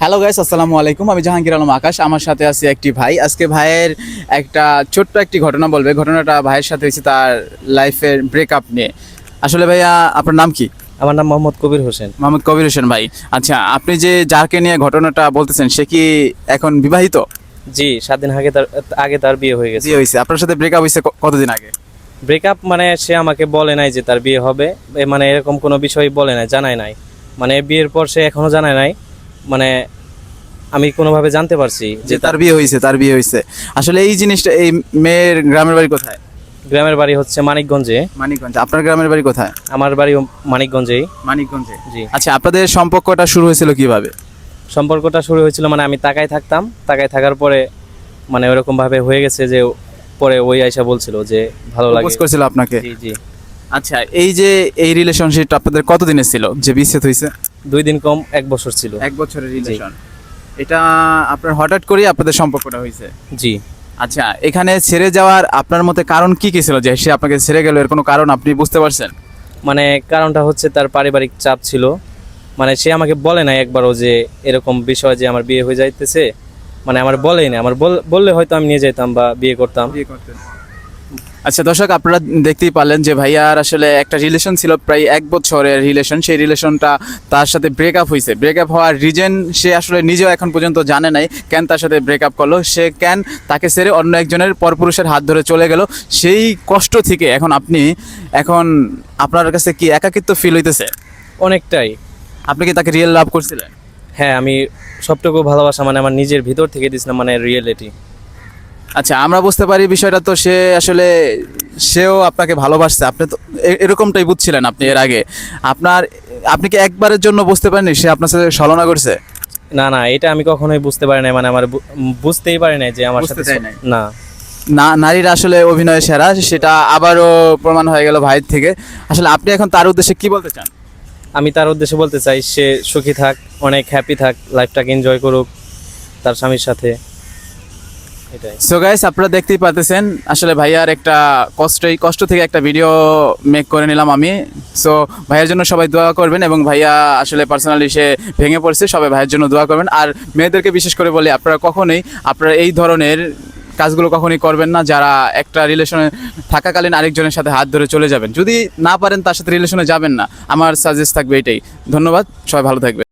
Hello guys আসসালামু আলাইকুম। আমি জাহাঙ্গীর আলম আকাশ আমার সাথে আছে একটি ভাই। আজকে ভাইয়ের একটা ছোট্ট একটি ঘটনা বলবে। ঘটনাটা ভাইয়ের সাথে হয়েছে তার লাইফের ব্রেকআপ নিয়ে। আসলে ভাইয়া আপনার নাম কি? আমার নাম মোহাম্মদ কবির হোসেন। মোহাম্মদ কবির হোসেন ভাই। আচ্ছা আপনি যে যাকে নিয়ে ঘটনাটা বলতেছেন সে কি এখন বিবাহিত? জি সাত দিন আগে তার আগে তার বিয়ে হয়ে গেছে। জি হয়েছে। আপনার সাথে ব্রেকআপ হয়েছে কতদিন আগে? ব্রেকআপ মানে সে আমাকে বলে নাই যে তার বিয়ে হবে। মানে এরকম কোনো বিষয় বলে নাই জানায় নাই। মানে বিয়ের পর সে এখনও জানায় নাই। মানে আমি কোনোভাবে জানতে পারছি যে তার বিয়ে হয়েছে তার বিয়ে হয়েছে আসলে এই জিনিসটা এই মেয়ের গ্রামের বাড়ি কোথায়? গ্রামের বাড়ি হচ্ছে মানিকগঞ্জে। মানিকগঞ্জ আপনার গ্রামের বাড়ি কোথায়? আমার বাড়িও মানিকগঞ্জেই। মানিকগঞ্জে। জি। আচ্ছা আপনাদের সম্পর্কটা শুরু হয়েছিল কীভাবে? সম্পর্কটা শুরু হয়েছিল মানে আমি তাকায় থাকতাম তাকায় থাকার পরে মানে ওরকম ভাবে হয়ে গেছে যে পরে ওই আয়সা বলছিল যে ভালো লাগে। করেছিল আপনাকে? জি জি। আচ্ছা এই যে এই রিলেশনশিপটা আপনাদের কতদিনের ছিল? যে বিচ্ছেদ হয়েছে দুই দিন কম এক বছর ছিল। এক বছরের রিলেশন এটা আপনার হঠাৎ করেই আপনাদের সম্পর্কটা হয়েছে জি। আচ্ছা এখানে ছেড়ে যাওয়ার আপনার মতে কারণ কি কি ছিল? যে সে আপনাকে ছেড়ে গেল এর কোনো কারণ আপনি বুঝতে পারছেন? মানে কারণটা হচ্ছে তার পারিবারিক চাপ ছিল। মানে সে আমাকে বলে নাই একবারও যে এরকম বিষয় যে আমার বিয়ে হয়ে যাইতেছে। মানে আমার বলেই না আমার বললে হয়তো আমি নিয়ে যেতাম বা বিয়ে করতাম। আচ্ছা দর্শক আপনারা দেখতেই পারলেন যে ভাইয়ার আসলে একটা রিলেশন ছিল প্রায় এক বছরের রিলেশন সেই রিলেশনটা তার সাথে ব্রেকআপ হয়েছে ব্রেকআপ হওয়ার রিজন সে আসলে নিজেও এখন পর্যন্ত জানে নাই কেন তার সাথে ব্রেকআপ করল। সে কেন তাকে ছেড়ে অন্য একজনের পরপুরুষের হাত ধরে চলে গেল। সেই কষ্ট থেকে এখন আপনি এখন আপনার কাছে কি একাকিত্ব ফিল হইতেছে? অনেকটাই। আপনি কি তাকে রিয়েল লাভ করছিলেন? হ্যাঁ আমি সবটুকু ভালোবাসা মানে আমার নিজের ভিতর থেকে দিয়েছিলাম মানে রিয়েলিটি আচ্ছা আমরা বুঝতে পারি বিষয়টা তো সে আসলে সেও আপনাকে ভালোবাসছে। আপনি তো এরকমটাই বুঝছিলেন আপনি এর আগে। আপনার আপনি কি একবারের জন্য বুঝতে পারেননি সে আপনার সাথে ছলনা করছে? না না এটা আমি কখনোই বুঝতে পারি নাই। মানে আমার বুঝতেই পারি নাই যে আমার সাথে না। না নারীরা আসলে অভিনয় সেরা সেটা আবারও প্রমাণ হয়ে গেল ভাইয়ের থেকে। আসলে আপনি এখন তার উদ্দেশ্যে কি বলতে চান? আমি তার উদ্দেশ্যে বলতে চাই সে সুখী থাক অনেক হ্যাপি থাক লাইফটাকে এনজয় করুক তার স্বামীর সাথে। সো গাইস আপনারা দেখতেই পাচ্ছেন আসলে ভাইয়ার একটা কষ্ট এই কষ্ট থেকে একটা ভিডিও মেক করে নিলাম আমি। সো ভাইয়ের জন্য সবাই দোয়া করবেন এবং ভাইয়া আসলে পার্সোনালি সে ভেঙে পড়ছে, সবাই ভাইয়ের জন্য দোয়া করবেন। আর মেয়েদেরকে বিশেষ করে বলি, আপনারা কখনোই, আপনারা এই ধরনের কাজগুলো কখনোই করবেন না, যারা একটা রিলেশনে থাকাকালীন আরেকজনের সাথে হাত ধরে চলে যাবেন। যদি না পারেন তার সাথে রিলেশনে যাবেন না। আমার সাজেস্ট থাকবে এটাই। ধন্যবাদ, সবাই ভালো থাকবে